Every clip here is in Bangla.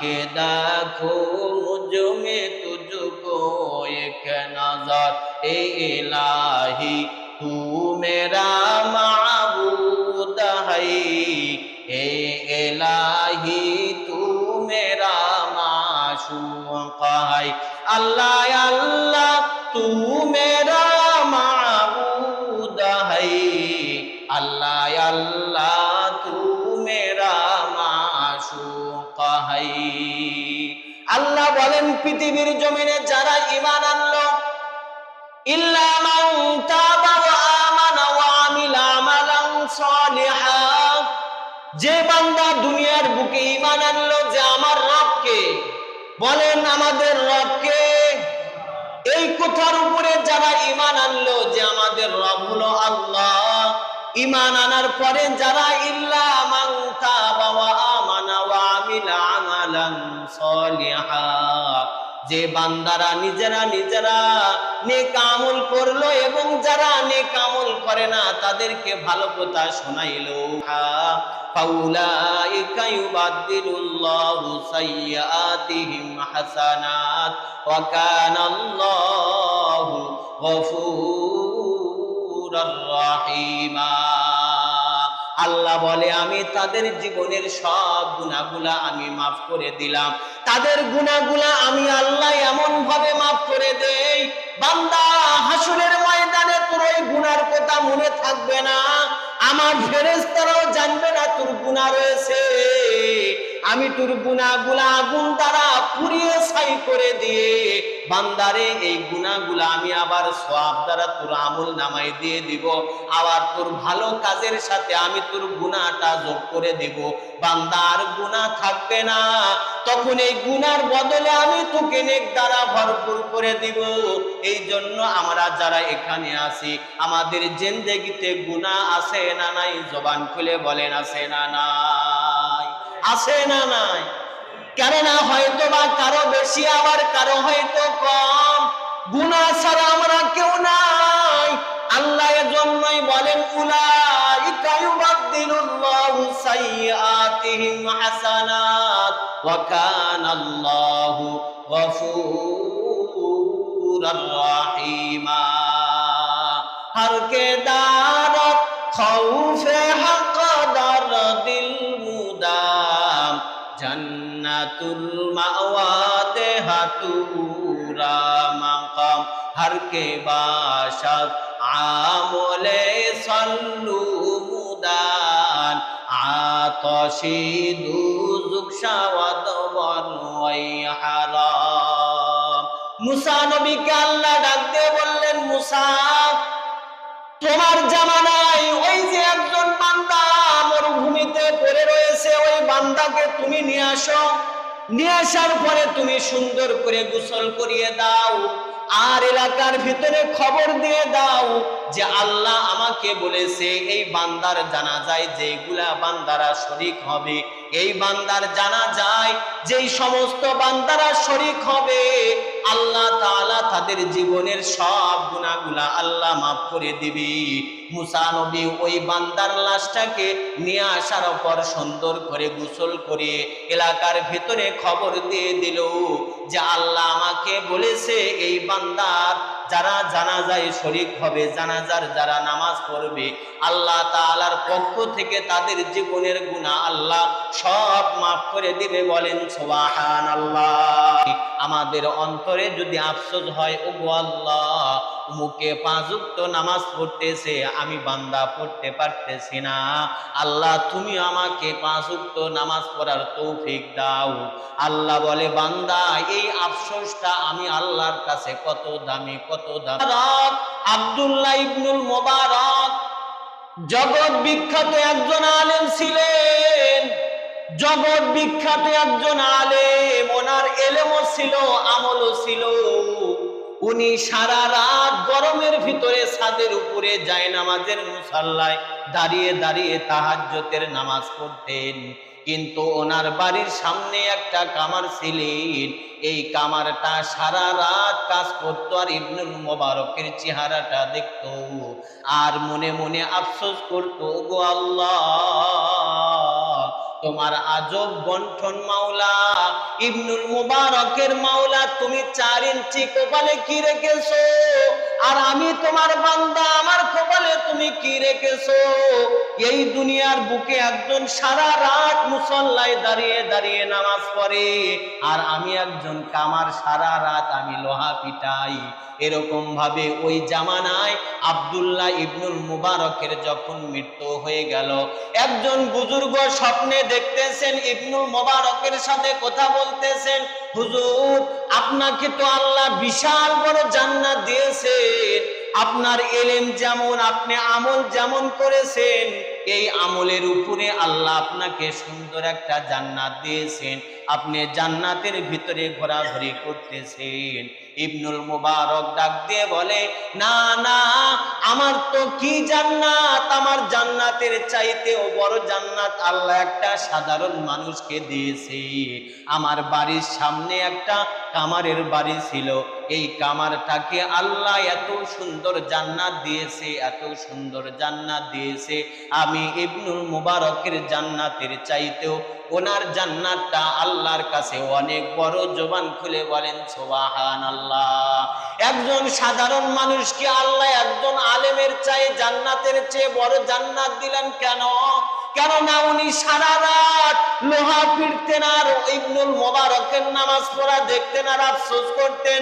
ताकि देखो मुझ में तुझको एक नजर ए इलाही तू मेरा माबूद है ए इलाही तू मेरा माशूक है अल्लाह अल्लाह পৃথিবীর জমিনে যারা ঈমান আনলো যে বান্দা দুনিয়ার বুকে ঈমান আনলো যে আমার রবকে, বলেন আমাদের রবকে, এই কথার উপরে যারা ইমান আনলো যে আমাদের রব হলো আল্লাহ ইমান আনার পরে যারা ইল্লা ওয়া আমানা আমিলা আমালান সালিহা। যে বান্দারা নিজেরা নিজেরা নেক আমল করল এবং যারা নেক আমল করে না, তাদেরকে ভালো কথা শোনাইলো। হাসানাত আল্লাহু বলে, আমি তাদের জীবনের সব গুণাগুলা আমি মাফ করে দিলাম। তাদের গুণাগুলা আমি আল্লাহ এমন ভাবে মাফ করে দেই, বান্দা, হাসুরের ময়দানে তোর ওই গুনার কথা মনে থাকবে না। আমার ফেরেশতারাও জানবে না তোর গুনাহ রয়েছে। আমি তোর গুনাহগুলা আগুন দ্বারা পুড়িয়ে ছাই করে দিয়ে বান্দারে এই গুনাহগুলা আমি আবার সওয়াব দ্বারা তোর আমল নামাই দিয়ে দিব। আবার তোর ভালো কাজের সাথে আমি তোর গুনাহটা যোগ করে বান্দার গুনাহ থাকবে না। তখন এই বদলে আমি তোকে নেক দ্বারা ভরপুর করে দিব। এই জন্য আমরা যারা এখানে আছি, আমাদের জিন্দেগিতে গুনাহ আছে না নাই? জবান খুলে বলেন, আছে না নাই? আছে না নাই? কেননা হয়তো বা কারও বেশি, আবার কারও হয়তো কম। গুনাহ ছাড়া আমরা কেউ নাই। আল্লাহ এজন্যই বলেন, উলাইকা ইউবাদদিলুল্লাহু ওয়া দারত, খৌফে হক জন্নাতুল মাওয়াতে হাতুরা মাকাম। হর কে বাশাত আমলে সল্লু মুদান। আতশি দুজুক শাওয়াত বনওয়াই হারাম। মুসা নবীকে আল্লাহ ডাক দিয়ে বললেন, মুসা, তোমার জামানায় ওই যে একজন বান্দা মরুভূমিতে পড়ে রয়েছে বান্দাকে তুমি নিয়ে আসো। নিয়ে আসার পরে তুমি সুন্দর করে গোসল করিয়ে দাও। আর এলাকার ভিতরে খবর দিয়ে দাও যে আল্লাহ আমাকে বলেছে, এই বান্দার জানা যায় যেগুলা বান্দারা শরিক হবে, এই বান্দার জানা যায় যেই সমস্ত বান্দারা শরিক হবে, আল্লাহ তাআলা তাদের জীবনের সব গুনাহগুলা আল্লাহ মাফ করে দিবি। মুসা নবী ওই বান্দার লাশটাকে নিয়ে আসার পর সুন্দর করে গোসল করে এলাকার ভিতরে খবর দিয়ে দিল যে বলেছে, এই বান্দার যারা জানা যায় শরিক হবে, জানাজার যারা নামাজ পড়বে, আল্লাহ তালার পক্ষ থেকে তাদের জীবনের গুণা আল্লাহ সব মাফ করে দিবে বলেন, সুবহানাল্লাহ। আমাদের অন্তরে যদি আফসোস হয় ও আল্লাহ মুখে পাঁচুক্ত নামাজ পড়তেছে, আমি বান্দা পড়তে পারতেছি না। আল্লাহ, তুমি আমাকে পাঁচুক্ত নামাজ পড়ার তৌফিক দাও। আল্লাহ বলে, বান্দা, এই আফসোসটা আমি আল্লাহর কাছে কত দামি কত দামি। আব্দুল্লাহ ইবনুল মোবারক, জগৎ বিখ্যাত একজন আলেম ছিলেন। জগৎ বিখ্যাত একজন আলেম, ওনার এলেমও ছিল, আমলও ছিল। উনি সারা রাত গরমের ভিতরে ছাদের উপরে যায় নামাজের মুসাল্লায় দাঁড়িয়ে দাঁড়িয়ে তাহাজ্জতের নামাজ পড়তেন। কিন্তু ওনার বাড়ির সামনে একটা কামার ছিলেন। এই কামারটা সারা রাত কাজ করতো আর ইবনুল মোবারকের চেহারাটা দেখতো। আর মনে মনে আফসোস করতো গো আল্লাহ! তোমার আজব গন্ঠন মাওলা, ইবনুল মুবারকের মাওলা, তুমি চার ইঞ্চি কপালে কি রেখেছো? আর আমি তোমার বান্দা, আমার কপালে তুমি কি রেখেছো? এই দুনিয়ার বুকে একজন সারা রাত মুসল্লায় দাঁড়িয়ে দাঁড়িয়ে নামাজ পড়ে, আর আমি একজন কামার, সারা রাত আমি লোহা পিটাই। এরকম ভাবে ওই জামানায় আব্দুল্লাহ ইবনুল মুবারকের যখন মৃত্যু হয়ে গেল, একজন বুজুর্গ স্বপ্নে দেখতেছেন ইবনুল মুবারকের সাথে কথা বলতেছেন, হুজুর, আপনাকে তো আল্লাহ বিশাল বড় জান্নাত দিয়েছেন। আপনার এলেম যেমন, আপনি আমল যেমন করেছেন, এই আমলের উপরে আল্লাহ আপনাকে সুন্দর একটা জান্নাত দিয়েছেন। আপনি জান্নাতের ভিতরে ঘোরাঘুরি করতেছেন। ইবনুল মুবারক ডাক দিয়ে বলে, না না, আমার তো কি জান্নাত? আমার জান্নাতের চাইতে ও বড় জান্নাত আল্লাহ একটা সাধারণ মানুষকে দিয়েছে। আমার বাড়ির সামনে একটা কামারের বাড়ি ছিল। এই কামারটাকে আল্লাহ এত সুন্দর জান্নাত দিয়েছে, এত সুন্দর জান্নাত দিয়েছে। আমি ইবনুল মুবারকের জান্নাতের চাইতেও ওনার জান্নাতটা আল্লাহর কাছে অনেক বড় জবান খুলে বলেন সোবাহান আল্লাহ একজন সাধারণ মানুষকে আল্লাহ একজন আলেমের চাই জান্নাতের চেয়ে বড় জান্নাত দিলেন কেন? কেননা উনি সারা রাত লোহা পিটতেন আর ইবনুল মোবারকের নামাজ পড়া দেখতেন আর আফসোস করতেন।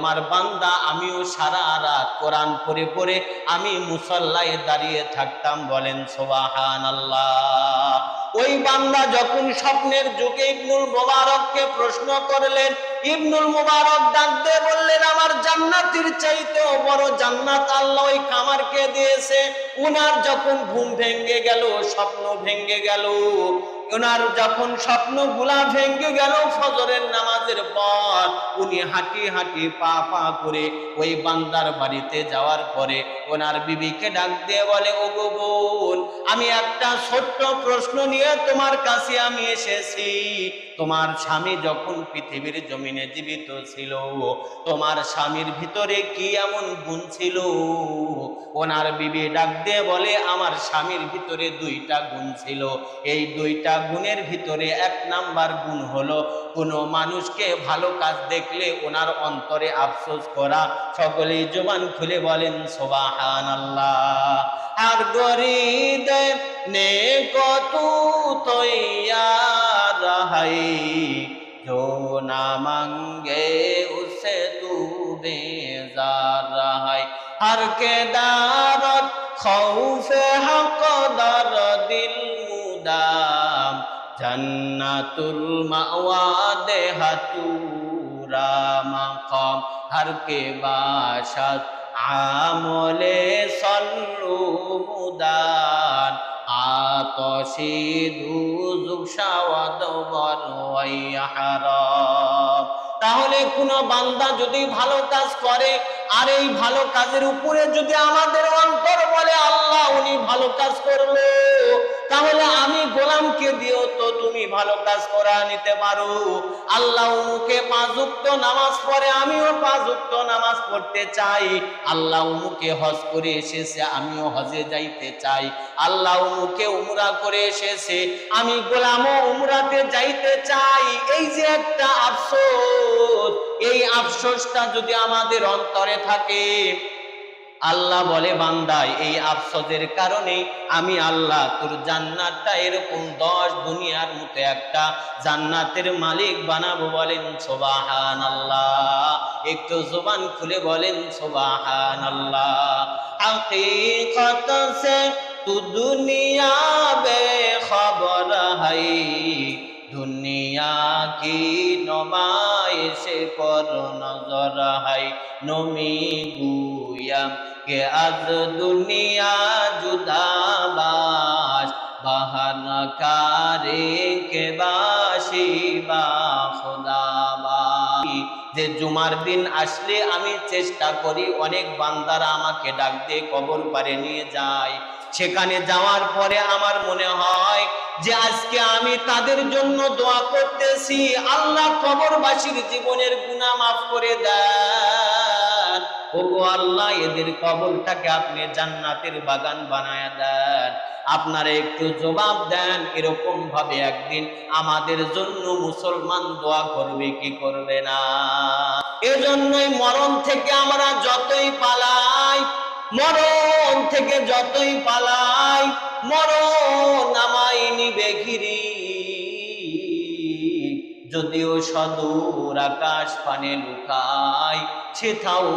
বান্দা, আমিও সারা রাত কোরআন পড়ে পড়ে আমি মুসল্লায় দাঁড়িয়ে থাকতাম বলেন সোবাহান ওই বান্দা যখন স্বপ্নের যুগে ইবনুল মোবারককে প্রশ্ন করলেন, ইবনুল মুবারক ডাকতে বললেন, আমার জান্নাতের চাইতে বড় জান্নাত আল্লাহ ওই কামারকে দিয়েছে। উনার যখন ঘুম ভেঙ্গে গেল, স্বপ্ন ভেঙ্গে গেল। ওনার যখন স্বপ্নগুলা ভেঙ্গে গেল ফজরের নামাজের পর, উনি হাঁটি হাঁটি পা পা করে ওই বান্দার বাড়িতে যাওয়ার পরে ওনার বিবিকে ডাক দিয়ে বলে ও গো বোন, আমি একটা ছোট্ট প্রশ্ন নিয়ে তোমার কাছে আমি এসেছি। তোমার স্বামী যখন পৃথিবীর জমিনে জীবিত ছিল, তোমার স্বামীর ভিতরে কি এমন গুণ ছিল? ওনার বিবি ডাক দিয়ে বলে, আমার স্বামীর ভিতরে দুইটা গুণ ছিল। এই দুইটা গুণের ভিতরে এক নাম্বার গুণ হলো কোনো মানুষকে ভালো কাজ দেখলে ওনার অন্তরে আফসোস করা সকলেই জবান খুলে বলেন সোবাহান আল্লাহ আর গরিদে নে কত তৈয়ার হাই जो ना मांगे उसे तू बेजार है हर के दारत खौफ हक জান্নাতুল মাওয়া দেহাতুরা মাকাম হর কে বাসাত আমলে সল্লু মুদান আতশি দুজুক সাওয়াদ বরওয়াই হারাম তাহলে কোন বান্দা যদি ভালো কাজ করে আর এই ভালো কাজের উপরে যদি আমাদের অন্তর বলে, আল্লাহ, উনি ভালো কাজ করল। তাহলে আমি গোলামকে দিও তো তুমি ভালো কাজ করা নিতে পারো। আল্লাহ উমুকে পাঁচুক্ত নামাজ পড়ে, আমিও পাঁচুক্ত নামাজ পড়তে চাই। আল্লাহ উমুকে হজ করে এসেছে, আমিও হজে যাইতে চাই। আল্লাহ উমুকে উমরা করে এসেছে, আমি গোলামও উমরাতে যাইতে চাই। এই যে একটা আফসোস এই আফসোসটা যদি আমাদের অন্তরে থাকে, আল্লাহ বলে বান্দায় এই আফসোসের কারণে আমি আল্লাহ, তোর জান্নাতটা এরকম দশ দুনিয়ার মতো একটা জান্নাতের মালিক বানাবো বলেন সোবাহান আল্লাহ একটু জোবান খুলে বলেন সোবাহান আল্লাহ হাকিকত সে তু দুনিয়া বে খবর হাই। দুনিয়া কি নমায়েশে কর নজর হাই নমি গুয়াম কে আজ দুনিয়া জুদাবাস বাহান কারে কে বাসিবা যে জুমার দিন আসলে আমি চেষ্টা করি, অনেক বান্দারা আমাকে ডাক দিয়ে কবর পারে নিয়ে যায়। সেখানে যাওয়ার পরে আমার মনে হয় যে আজকে আমি তাদের জন্য দোয়া করতেছি। আল্লাহ কবরবাসীর জীবনের গুনাহ মাফ করে দেন। ওগো আল্লাহ, এদের কবরটাকে আপনি জান্নাতের বাগান বানায় দেন। আপনারা একটু জবাব দেন, এরকম ভাবে একদিন আমাদের জন্য মুসলমান দোয়া করবে কি করবে না? এজন্যই মরণ থেকে আমরা যতই পালাই, মরণ থেকে যতই পালাই, মরণ আমাই নিবে ঘিরি। যদিও সদূর আকাশ পানে লুকায় সেথাও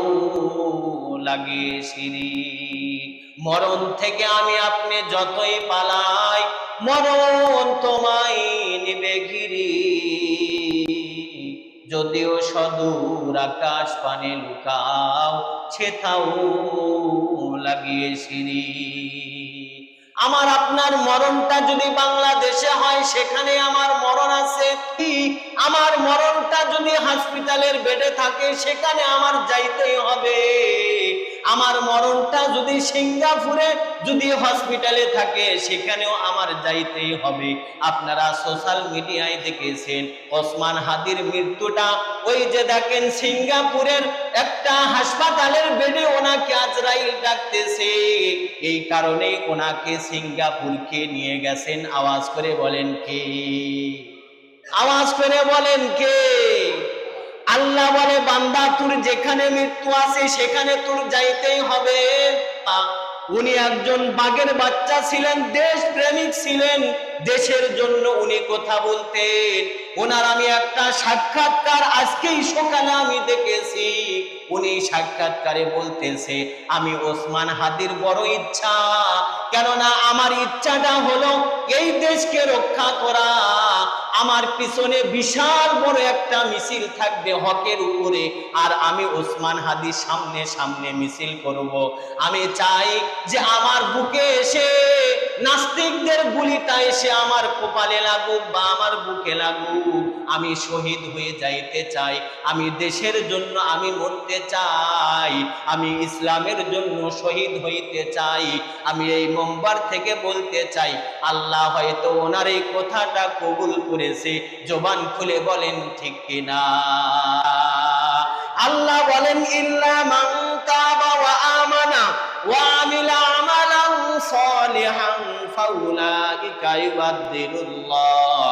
লাগে সিঁড়ি। মরণ থেকে আমি আপনি যতই পালাই, মরণ তোমায় নিবে ঘিরি। যদিও সদূর আকাশ পানে লুকাও সেথাও লাগিয়ে সিঁড়ি। আমার আপনার মরণটা যদি বাংলাদেশে হয়, সেখানে আমার মরণ আছে। আমার মরণটা যদি হসপিটালের বেডে থাকে, সেখানে আমার যাইতেই হবে। আমার মরণটা যদি সিঙ্গাপুরে, যদি হসপিটালে থাকে, সেখানেও আমার যাইতেই হবে। আপনারা সোশ্যাল মিডিয়ায় দেখেছেন, ওসমান হাদির মৃত্যুটা। ওই যে দেখেন সিঙ্গাপুরের একটা হাসপাতালের বেডে ওনাকে আজরাইল ডাকতেছে। এই কারণে ওনাকে সিঙ্গাপুরকে নিয়ে গেছেন। আওয়াজ করে বলেন কে? আওয়াজ করে বলেন কে? আল্লাহ বলে, বান্দা, তোর যেখানে মৃত্যু আছে, সেখানে তোর যাইতেই হবে। উনি একজন বাঘের বাচ্চা ছিলেন দেশ প্রেমিক ছিলেন। দেশের জন্য উনি কথা বলতেন। ওনার আমি একটা সাক্ষাৎকার আজকেই সকালে আমি দেখেছি। উনি সাক্ষাৎকারে বলতেছে, আমি ওসমান হাদির বড় ইচ্ছা। কেননা আমার ইচ্ছাটা হলো এই দেশকে রক্ষা করা। আমার পিছনে বিশাল বড় একটা মিছিল থাকবে হকের উপরে, আর আমি ওসমান হাদির সামনে সামনে মিছিল করব। আমি চাই যে আমার বুকে এসে নাস্তিকদের গুলিটা এসে আমার কপালে লাগুক বা আমার বুকে লাগুক। আমি শহীদ হয়ে যাইতে চাই, আমি দেশের জন্য আমি মরতে চাই, আমি ইসলামের জন্য শহীদ হইতে চাই। আমি এই মোমবার থেকে বলতে চাই, আল্লাহ হয়তো ওনার এই কথাটা কবুল করেছে জবান খুলে বলেন, ঠিক কিনা? আল্লাহ বলেন, ইল্লা মান তাবা ওয়া আমানা ওয়া আমিলা আমালান সালিহান ফাউলাইকা ইউবাদদিলুল্লাহ,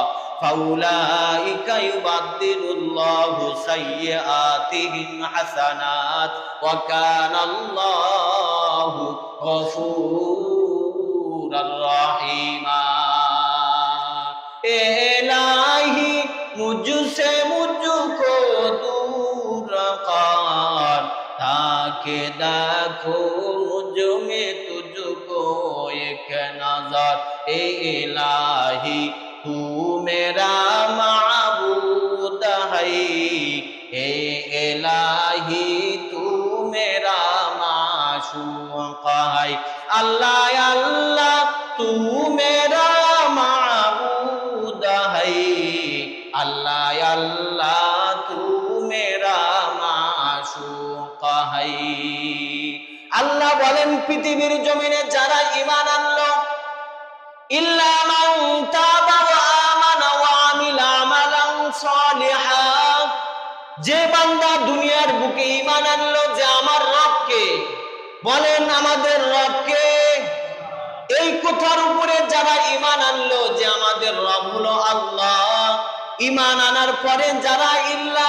ফাউলাইকা ইউবাদদিলুল্লাহু সাইয়্যাতিহিম হাসানাত ওয়া কানাল্লাহু গফুর ताकि देखो मुझ में तुझको एक नजर ए इलाही तू मेरा माबूद है ए इलाही तू मेरा माशूक है अल्लाह अल्लाह বলেন, পৃথিবীর জমিনে যারা ঈমান আনলো যে বান্দা দুনিয়ার বুকে ঈমান আনলো, যে আমার রবকে, বলেন আমাদের রবকে, এই কথার উপরে যারা ইমান আনলো, যে আমাদের রব হলো আল্লাহ। ইমান আনার পরে যারা ইল্লা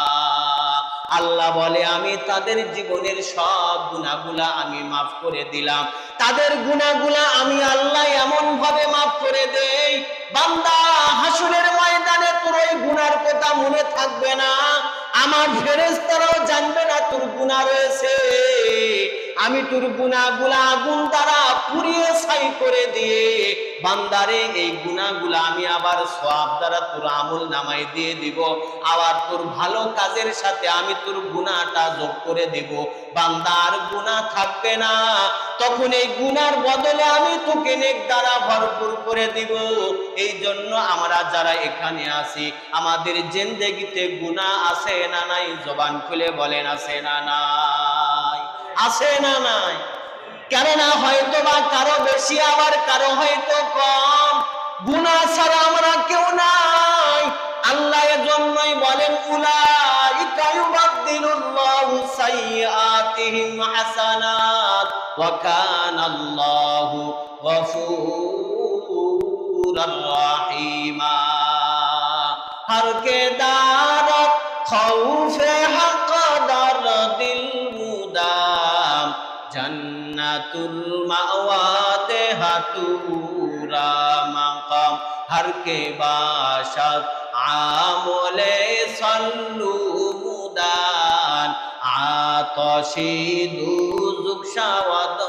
আল্লাহ বলে, আমি তাদের জীবনের সব গুণাগুলা আমি মাফ করে দিলাম। তাদের গুণাগুলা আমি আল্লাহ এমন ভাবে মাফ করে দেই, বান্দা, হাসুরের ময়দানে তোর ওই গুণার কথা মনে থাকবে না। আমার ফেরেস্তারাও জানবে না তোর গুণা রয়েছে। আমি তোর গুনাহগুলা আগুন দ্বারা পুড়িয়ে ছাই করে দিয়ে বান্দারে এই গুনাহগুলা আমি আবার সওয়াব দ্বারা তোর আমল নামাই দিয়ে দিব। আবার তোর ভালো কাজের সাথে আমি তোর গুনাহটা যোগ করে দিব। বান্দার গুনাহ থাকবে না। তখন এই গুনার বদলে আমি তোকে নেক দ্বারা ভরপুর করে দিব। এই জন্য আমরা যারা এখানে আছি, আমাদের জিন্দেগিতে গুনাহ আছে না নাই? জবান খুলে বলেন, আছে না নাই? আছে না নাই? কেননা হয়তো বা কারও বেশি, আবার কারও হয়তো কম। গুনাহ ছাড়া আমরা কেউ নাই। আল্লাহ এজন্যই বলেন, উলাইকা ইউবাদদিলুল্লাহু সাইয়্যাতিহিম হাসানাত হর খৌফে হক জান্নাতুল মাওয়াতে হাতুরা মাকাম, হর কে বাসাত আমলে সল্লু মুদান, আতশি দুজুক শাওয়াত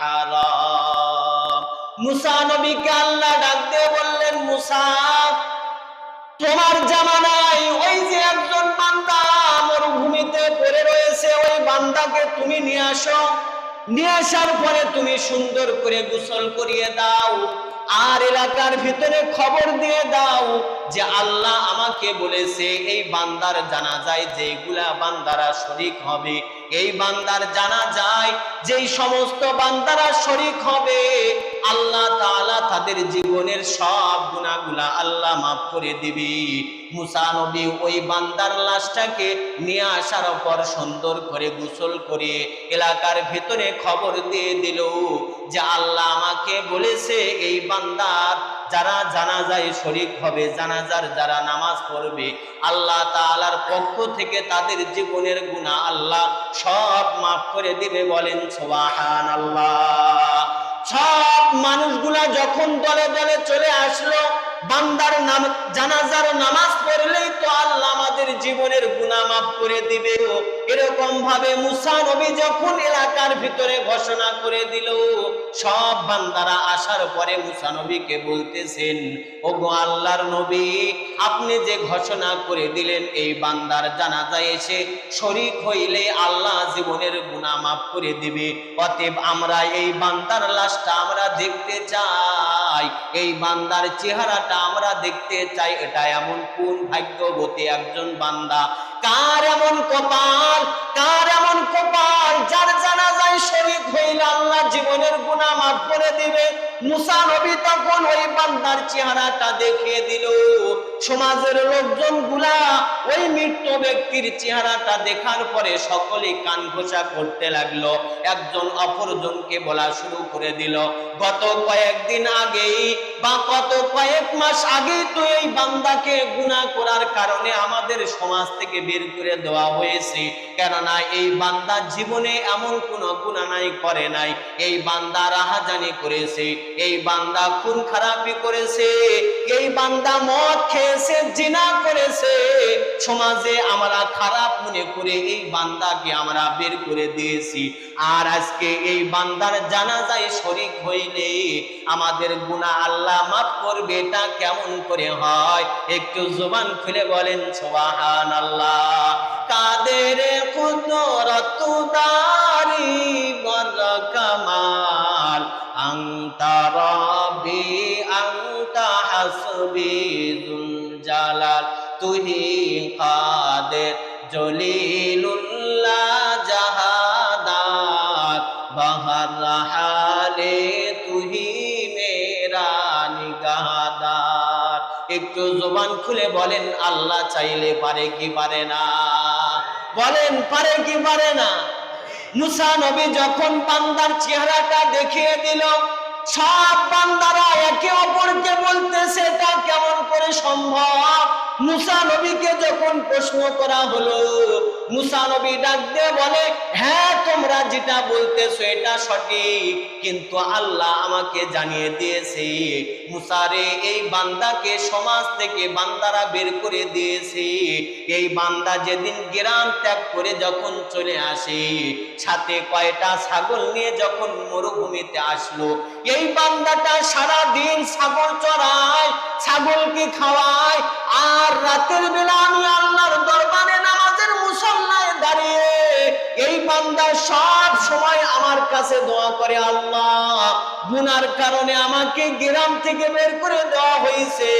হারাম। মুসা নবীকে আল্লাহ ডাক দিয়ে বললেন, মুসা, তোমার জামানায় বান্দাকে তুমি নিয়ে আসো। নিয়ে আসার পরে তুমি সুন্দর করে গোসল করিয়ে দাও। আর এলাকার ভিতরে খবর দিয়ে দাও যে আল্লাহ আমাকে বলেছে, এই বান্দার জানা যায় যেগুলা বান্দারা শরিক হবে, এই বান্দার জানা যায় যেই সমস্ত বান্দারা শরিক হবে, আল্লাহ তাআলা তাদের জীবনের সব গুনাহগুলা আল্লাহ মাফ করে দিবি। মুসা নবী ওই বান্দার লাশটাকে নিয়ে আসার পর সুন্দর করে গোসল করে এলাকার ভিতরে খবর দিয়ে দিল যে আল্লাহ আমাকে বলেছে, এই বান্দার যারা জানাজায় শরিক হবে, জানাজার যারা নামাজ পড়বে, আল্লাহ তালার পক্ষ থেকে তাদের জীবনের গুণা আল্লাহ সব মাফ করে দিবে বলেন সোবাহান আল্লাহ সব মানুষগুলা যখন দলে দলে চলে আসলো, বান্দার নাম, জানাজার নামাজ জীবনের গুনাহ মাফ করে দিবে এরকম ভাবে মুসা নবী যখন এলাকার ভিতরে ঘোষণা করে দিল, সব বান্দারা আসার পরে মুসা নবীকে বলতেছেন ও গো আল্লাহর নবী, আপনি যে ঘোষণা করে দিলেন, এই বান্দার জানাজায় এসে শরিক হইলে আল্লাহ জীবনের গুনাহ মাফ করে দিবে। অতএব আমরা এই বান্দার লাশটা আমরা দেখতে চাই, এই বান্দার চেহারাটা আমরা দেখতে চাই, এটা এমন কোন ভাগ্যবতী একজন বান্দা। কার এমন কপাল, কার এমন কপাল, যার জানা যায় শরীর হইলে আল্লাহ জীবনের গুনাহ মাফ করে দিবে। মুসা নবী তখন ওই বান্দার চেহারাটা দেখিয়ে দিল। সমাজের লোকজনগুলা ওই মৃত্যু ব্যক্তির চেহারাটা দেখার পরে সকলে কান ঘোষা করতে লাগল। একজন অপরজনকে বলা শুরু করে দিল। গত কয়েকদিন আগেই বা কত কয়েক মাস আগেই তো এই বান্দাকে গুনাহ করার কারণে আমাদের সমাজ থেকে বের করে দেওয়া হয়েছে। কেননা এই বান্দা জীবনে এমন কোন গুণা নাই করে নাই। এই বান্দা রাহাজানি করেছে, এই বান্দা খুন খারাপি করেছে, এই বান্দা মদ খেয়েছে, জিনা করেছে। সমাজে আমরা খারাপ মনে করে এই বান্দাকে আমরা বের করে দিয়েছি। আর আজকে এই বান্দার জানাজায় শরিক হইলে আমাদের গুনাহ আল্লাহ মাফ করবে এটা কেমন করে হয়? একটু জবান খুলে বলেন, সুবহানাল্লাহ। কাদের কুদরত দারি বর কামাল আংতা রবি আংতা হাসবি, জুল জালাল তুহি কাদের জলিলুল্লাহ খুলে বলেন, আল্লাহ চাইলে পারে কি পারে না? বলেন, পারে কি পারে না? মুসা নবী যখন বান্দার চেহারাটা দেখিয়ে দিল, সব বান্দারা একে অপরকে বলতেছে, এটা কেমন করে সম্ভব? মুসা নবীকে যখন প্রশ্ন করা হলো, মুসা নবী ডাক দিয়ে বলে হ্যাঁ তোমরা যেটা বলতেছো এটা সঠিক, কিন্তু আল্লাহ আমাকে জানিয়ে দিয়েছে মুসারে এই বান্দাকে সমাজ থেকে বান্দারা বের করে দিয়েছে। এই বান্দা যেদিন গ্রাম ত্যাগ করে যখন চলে আসে, সাথে কয়টা ছাগল নিয়ে যখন মরুভূমিতে আসলো, এই বান্দাটা সারা দিন ছাগল চড়ায়, ছাগলকে খাওয়ায়, আর রাতের বেলা আমি আল্লাহর দরবারে নামাজের মুসল্লায় দাঁড়িয়ে এই বান্দা সব সময় আমার কাছে দোয়া করে, আল্লাহ, গুনার কারণে আমাকে গ্রাম থেকে বের করে দেওয়া হয়েছে।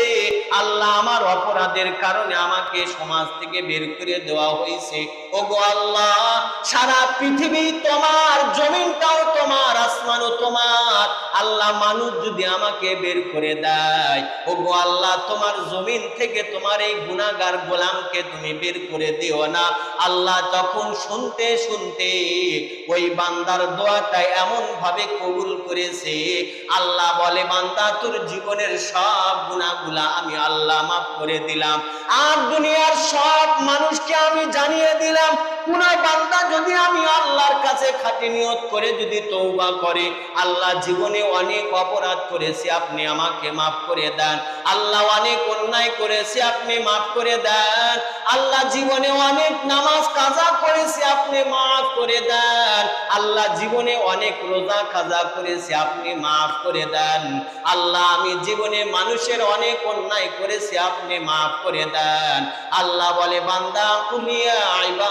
আল্লাহ, আমার অপরাধের কারণে আমাকে সমাজ থেকে বের করে দেওয়া হয়েছে। ওগো আল্লাহ, সারা পৃথিবী তোমার, জমিনটাও তোমার, আসমানও তোমার। আল্লাহ মানুষ যদি আমাকে বের করে দেয়, ওগো আল্লাহ, তোমার জমিন থেকে তোমার এই গুনাগার গোলামকে তুমি বের করে দিও না। আল্লাহ তখন শুনতে শুনতে ওই বান্দার দোয়াটা এমন ভাবে কবুল করেছে, আল্লাহ বলে, বান্দা, তোর জীবনের সব গুণাগুলা আমি আল্লাহ মাফ করে দিলাম। আর দুনিয়ার সব মানুষকে আমি জানিয়ে দিলাম, কোন বান্দা যদি আমি আল্লাহর কাছে খাটি নিয়ত করে যদি তৌবা করে, আল্লাহ জীবনে অনেক অপরাধ করেছে, আপনি আমাকে মাফ করে দেন। আল্লাহ অনেক অন্যায় করেছে, আপনি মাফ করে দেন। আল্লাহ জীবনে অনেক নামাজ কাজা করেছে, আপনি মাফ করে দেন। আল্লাহ জীবনে অনেক রোজা কাজা করেছে, আপনি মাফ করে দেন। আল্লাহ, আমি জীবনে মানুষের অনেক অন্যায় করেছি, আপনি মাফ করে দেন। আল্লাহ বলে, বান্দা কুলিয়া আলা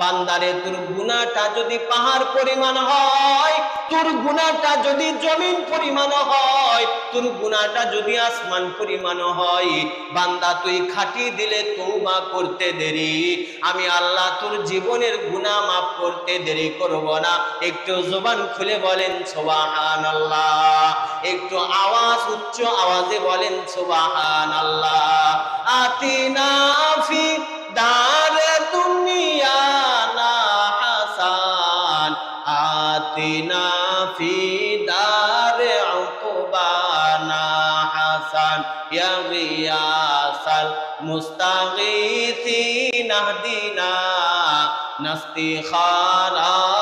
বান্দারে, তোর গুনাহটা যদি পাহাড় পরিমাণ হয়, তোর গুনাহটা যদি জমিন পরিমাণ হয়, তোর গুনাহটা যদি আসমান পরিমাণ হয়, বান্দা তুই খাটি দিলে তৌবা করতে দেরি। আমি আল্লাহ তোর জীবনের গুনাহ মাফ করতে দেরি করব না। একটু জবান খুলে বলেন, সুবহানাল্লাহ। একটু আওয়াজ, উচ্চ আওয়াজে বলেন, সুবহানাল্লাহ। আতিনা ফি দারে মুস্তাগীথিন নাহদিনা নাস্তিখারা বিল